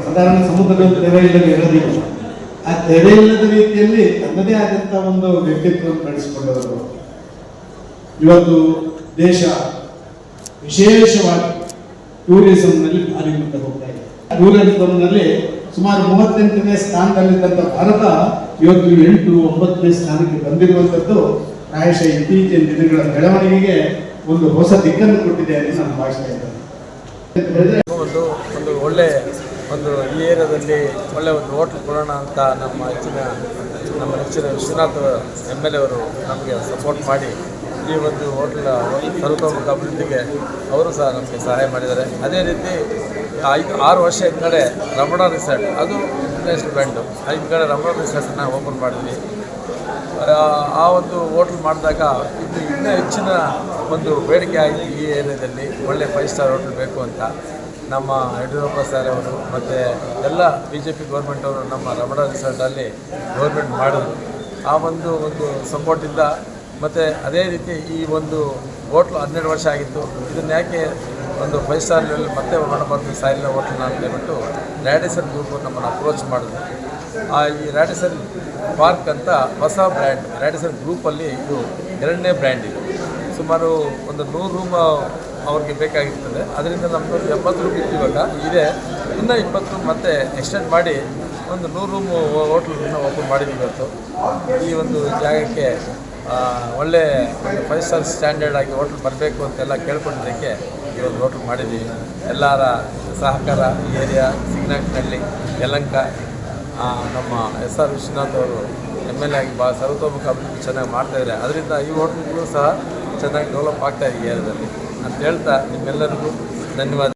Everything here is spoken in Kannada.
ಸಾಧಾರಣ ಸಮುದ್ರದ ತೆರೆ ಇಲ್ಲದೆ ಇರೋದಿಲ್ಲ. ಆ ತೆರೆ ಇಲ್ಲದ ರೀತಿಯಲ್ಲಿ ತನ್ನದೇ ಆದಂತಹ ಒಂದು ವ್ಯಕ್ತಿತ್ವವನ್ನು ನಡೆಸಿಕೊಂಡವರು. ಇವತ್ತು ದೇಶ ವಿಶೇಷವಾಗಿ ಟೂರಿಸಂನಲ್ಲಿ ಭಾರಿ ಮುಂದೆ ಹೋಗ್ತಾ ಇದೆ. ಟೂರಿಸಂನಲ್ಲಿ ಸುಮಾರು ಮೂವತ್ತೆಂಟನೇ ಸ್ಥಾನದಲ್ಲಿದ್ದಂತ ಭಾರತ ಇವತ್ತು ಎಂಟು ಒಂಬತ್ತನೇ ಸ್ಥಾನಕ್ಕೆ ಬಂದಿರುವಂಥದ್ದು ಪ್ರಾಯಶಃ ಇತ್ತೀಚಿನ ದಿನಗಳ ಬೆಳವಣಿಗೆಗೆ ಒಂದು ಹೊಸ ದಿಕ್ಕನ್ನು ಕೊಟ್ಟಿದೆ ಅಂತ ನಾನು ಭಾವಿಸ್ತಾ ಇದ್ದೇನೆ. ಒಂದು ಒಳ್ಳೆ ಒಂದು ಈ ಏರಿಯಾದಲ್ಲಿ ಒಳ್ಳೆ ಒಂದು ಹೋಟ್ಲ್ ಕೊಡೋಣ ಅಂತ ನಮ್ಮ ಹೆಚ್ಚಿನ, ನಮ್ಮ ನೆಚ್ಚಿನ ವಿಶ್ವನಾಥ್ ಎಂ ಎಲ್ ಎ ಅವರು ನಮಗೆ ಸಪೋರ್ಟ್ ಮಾಡಿ ಈ ಒಂದು ಹೋಟ್ಲ ಸರ್ವತೋಮುಖ ಅಭಿವೃದ್ಧಿಗೆ ಅವರು ಸಹ ನಮಗೆ ಸಹಾಯ ಮಾಡಿದ್ದಾರೆ. ಅದೇ ರೀತಿ ಐದು, ಆರು ವರ್ಷ ಹಿಂದೆ ರಮಣ ರಿಸಾರ್ಟ್, ಅದು ಇಂಟರ್ನ್ಯಾಷನಲ್ ಬ್ರ್ಯಾಂಡು ಕಡೆ ರಮಣ ರಿಸಾರ್ಟನ್ನು ಓಪನ್ ಮಾಡಿದ್ವಿ. ಆ ಒಂದು ಹೋಟ್ಲ್ ಮಾಡಿದಾಗ ಇದು ಇನ್ನೂ ಹೆಚ್ಚಿನ ಒಂದು ಬೇಡಿಕೆ ಆಗಿದೆ ಈ ಏರಿಯಾದಲ್ಲಿ. ಒಳ್ಳೆ ಫೈವ್ ಸ್ಟಾರ್ ಹೋಟ್ಲ್ ಬೇಕು ಅಂತ. ನಮ್ಮ ಯಡಿಯೂರಪ್ಪ ಸರ್ ಅವರು ಮತ್ತು ಎಲ್ಲ ಬಿ ಜೆ ಪಿ ಗೌರ್ಮೆಂಟವರು ನಮ್ಮ ರಮಣ ರಿಸಾರ್ಟಲ್ಲಿ ಗೌರ್ಮೆಂಟ್ ಮಾಡಿದ್ರು. ಆ ಒಂದು ಒಂದು ಸಪೋರ್ಟಿಂದ ಮತ್ತು ಅದೇ ರೀತಿ ಈ ಒಂದು ಹೋಟ್ಲು ಹನ್ನೆರಡು ವರ್ಷ ಆಗಿತ್ತು. ಇದನ್ನ ಯಾಕೆ ಒಂದು ಫೈವ್ ಸ್ಟಾರ್ ಲೆವೆಲ್ ಮತ್ತೆ ಮಾಡಬಾರ್ದು ಸಾಯಿಲ್ಲ ಹೋಟ್ಲನ್ನ ಅಂತ ಹೇಳ್ಬಿಟ್ಟು ರ್ಯಾಡಿಸನ್ ಗ್ರೂಪ್ ನಮ್ಮನ್ನು ಅಪ್ರೋಚ್ ಮಾಡಿದ್ರು. ಆ ಈ ರ್ಯಾಡಿಸನ್ ಪಾರ್ಕ್ ಅಂತ ಹೊಸ ಬ್ರ್ಯಾಂಡ್ ರ್ಯಾಡಿಸನ್ ಗ್ರೂಪಲ್ಲಿ ಇದು ಎರಡನೇ ಬ್ರ್ಯಾಂಡ್ ಇದು. ಸುಮಾರು ಒಂದು ನೂರು ರೂಮ್ ಅವ್ರಿಗೆ ಬೇಕಾಗಿರ್ತದೆ. ಅದರಿಂದ ನಮ್ಮದು ಎಂಬತ್ತು ರೂಮ್ ಇತ್ತು ಇವಾಗ ಇದೆ. ಇನ್ನೂ ಇಪ್ಪತ್ತು ರೂಮ್ ಮತ್ತೆ ಎಕ್ಸ್ಟೆಂಡ್ ಮಾಡಿ ಒಂದು ನೂರು ರೂಮ್ ಹೋಟ್ಲನ್ನು ಓಪನ್ ಮಾಡಿದ್ವಿ ಇವತ್ತು. ಈ ಒಂದು ಜಾಗಕ್ಕೆ ಒಳ್ಳೆ ಒಂದು ಫೈವ್ ಸ್ಟಾರ್ ಸ್ಟ್ಯಾಂಡರ್ಡ್ ಆಗಿ ಹೋಟ್ಲ್ ಬರಬೇಕು ಅಂತೆಲ್ಲ ಕೇಳ್ಕೊಂಡಿದ್ದಕ್ಕೆ ಒಂದು ಹೋಟ್ಲ್ ಮಾಡಿದ್ದೀವಿ. ಎಲ್ಲರ ಸಹಕಾರ ಏರಿಯಾ ಸಿಗ್ನಾಕ್ನಳ್ಳಿ ಯಲಂಕ ನಮ್ಮ ಎಸ್ ಆರ್ ವಿಶ್ವನಾಥ್ ಅವರು ಎಂ ಎಲ್ ಎ ಆಗಿ ಭಾಳ ಸರ್ವತೋಮುಖ ಅಭಿವೃದ್ಧಿ ಚೆನ್ನಾಗಿ ಮಾಡ್ತಾಯಿದ್ದಾರೆ ಅದರಿಂದ ಈ ಹೋಟ್ಲ್ಗಳು ಸಹ ಚೆನ್ನಾಗಿ ಡೆವಲಪ್ ಆಗ್ತಾ ಇದೆ ಏರಿಯಾದಲ್ಲಿ. ಅಂತ ಹೇಳ್ತಾ ನಿಮ್ಮೆಲ್ಲರಿಗೂ ಧನ್ಯವಾದ.